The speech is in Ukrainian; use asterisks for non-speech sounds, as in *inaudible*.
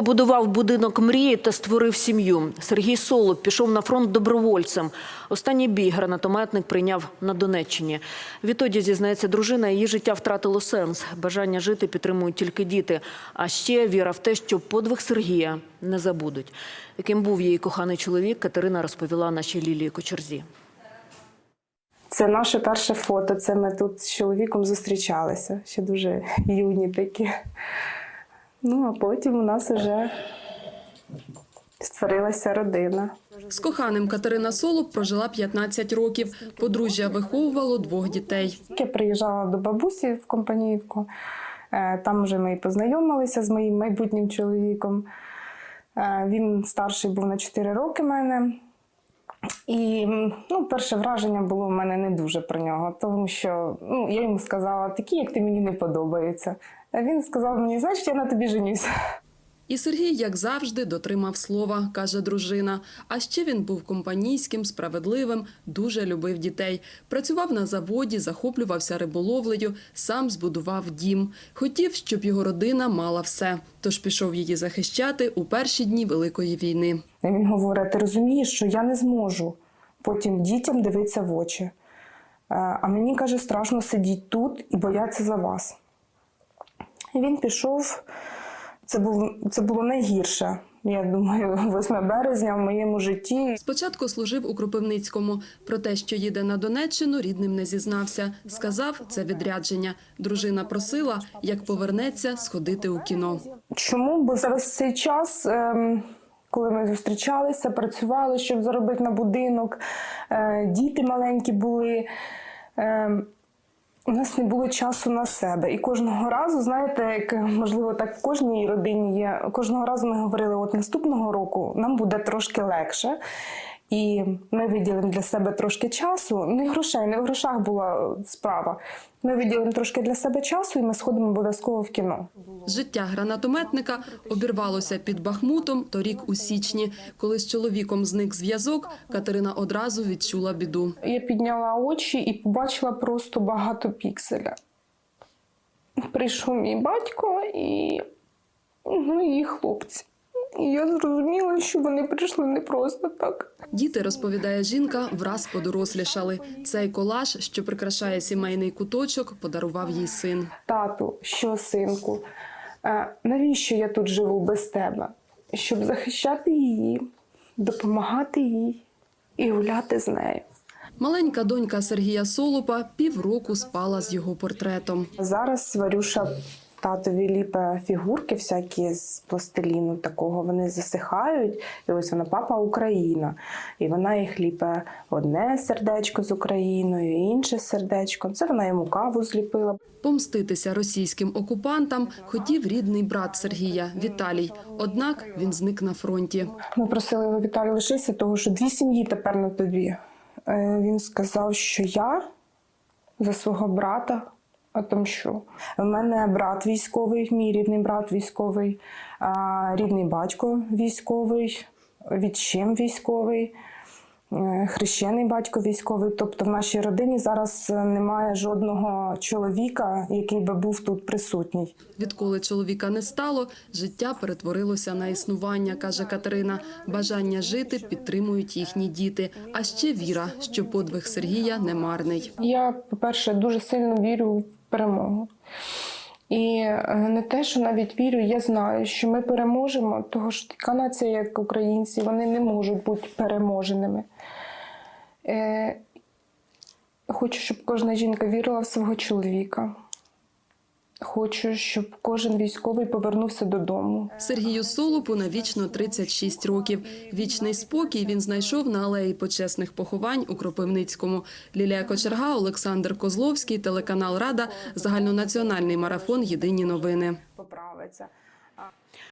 Побудував будинок мрії та створив сім'ю. Сергій Солод пішов на фронт добровольцем. Останній бій гранатометник прийняв на Донеччині. Відтоді, зізнається дружина, її життя втратило сенс. Бажання жити підтримують тільки діти. А ще віра в те, що подвиг Сергія не забудуть. Яким був її коханий чоловік, Катерина розповіла нашій Лілії Кочерзі. Це наше перше фото. Це ми тут з чоловіком зустрічалися. Ще дуже юні такі. Ну, а потім у нас вже створилася родина. З коханим Катерина Солуб прожила 15 років. Подружжя виховувало двох дітей. Я приїжджала до бабусі в Компаніївку. Е, Там вже ми і познайомилися з моїм майбутнім чоловіком. Е, Він старший був на 4 роки мене. І ну, перше враження було в мене не дуже про нього, тому що ну, я йому сказала, такі, як ти мені не подобаються. А він сказав мені, значить, я на тобі женюсь. І Сергій, як завжди, дотримав слова, каже дружина. А ще він був компанійським, справедливим, дуже любив дітей. Працював на заводі, захоплювався риболовлею, сам збудував дім. Хотів, щоб його родина мала все. Тож пішов її захищати у перші дні Великої війни. Він говорить: ти розумієш, що я не зможу потім дітям дивитися в очі. А мені каже, страшно сидіти тут і боятися за вас. Він пішов. Це, був, це було найгірше, я думаю, *laughs* 8 березня в моєму житті. Спочатку служив у Кропивницькому. Про те, що їде на Донеччину, рідним не зізнався. Сказав, це відрядження. Дружина просила, як повернеться, сходити у кіно. Чому? Бо зараз цей час, ем, коли ми зустрічалися, працювали, щоб заробити на будинок, е, діти маленькі були. У нас не було часу на себе. І кожного разу, знаєте, як можливо так в кожній родині є. Кожного разу ми говорили, от наступного року нам буде трошки легше. І ми виділимо для себе трошки часу. Не грошей, не в грошах була справа. Ми виділимо трошки для себе часу, і ми сходимо обов'язково в кіно. Життя гранатометника обірвалося під Бахмутом торік у січні. Коли з чоловіком зник зв'язок, Катерина одразу відчула біду. Я підняла очі і побачила просто багато пікселя. Прийшов мій батько і ну, і хлопці. І я зрозуміла, що вони прийшли не просто так. Діти, розповідає жінка, враз подорослішали. Цей колаж, що прикрашає сімейний куточок, подарував їй син. Тату, що, синку, е, навіщо я тут живу без тебе? Щоб захищати її, допомагати їй і гуляти з нею. Маленька донька Сергія Солопа півроку спала з його портретом. Зараз Варюша татові ліпе фігурки всякі з пластиліну такого, вони засихають. І ось вона папа Україна. І вона їх ліпе одне сердечко з Україною, інше сердечко. Це вона йому каву зліпила. Помститися російським окупантам хотів рідний брат Сергія Віталій. Однак він зник на фронті. Ми просили його Віталій лишися, того що дві сім'ї тепер на тобі. Е, Він сказав, що я за свого брата отомщу. У мене брат військовий, мій рідний брат військовий, а, рідний батько військовий, відчим військовий, е, хрещений батько військовий. Тобто в нашій родині зараз е, немає жодного чоловіка, який би був тут присутній. Відколи чоловіка не стало, життя перетворилося на існування, каже Катерина. Бажання жити підтримують їхні діти. А ще віра, що подвиг Сергія не марний. Я, по-перше, дуже сильно вірю в перемогу. І е, не те, що навіть вірю, я знаю, що ми переможемо, тому що така нація, як українці, вони не можуть бути переможеними. Е, Хочу, щоб кожна жінка вірила в свого чоловіка. Хочу, щоб кожен військовий повернувся додому. Сергію Солопу навічно 36 років. Вічний спокій він знайшов на алеї почесних поховань у Кропивницькому. Лілія Кочерга, Олександр Козловський, телеканал Рада, загальнонаціональний марафон Єдині новини. Поправиться.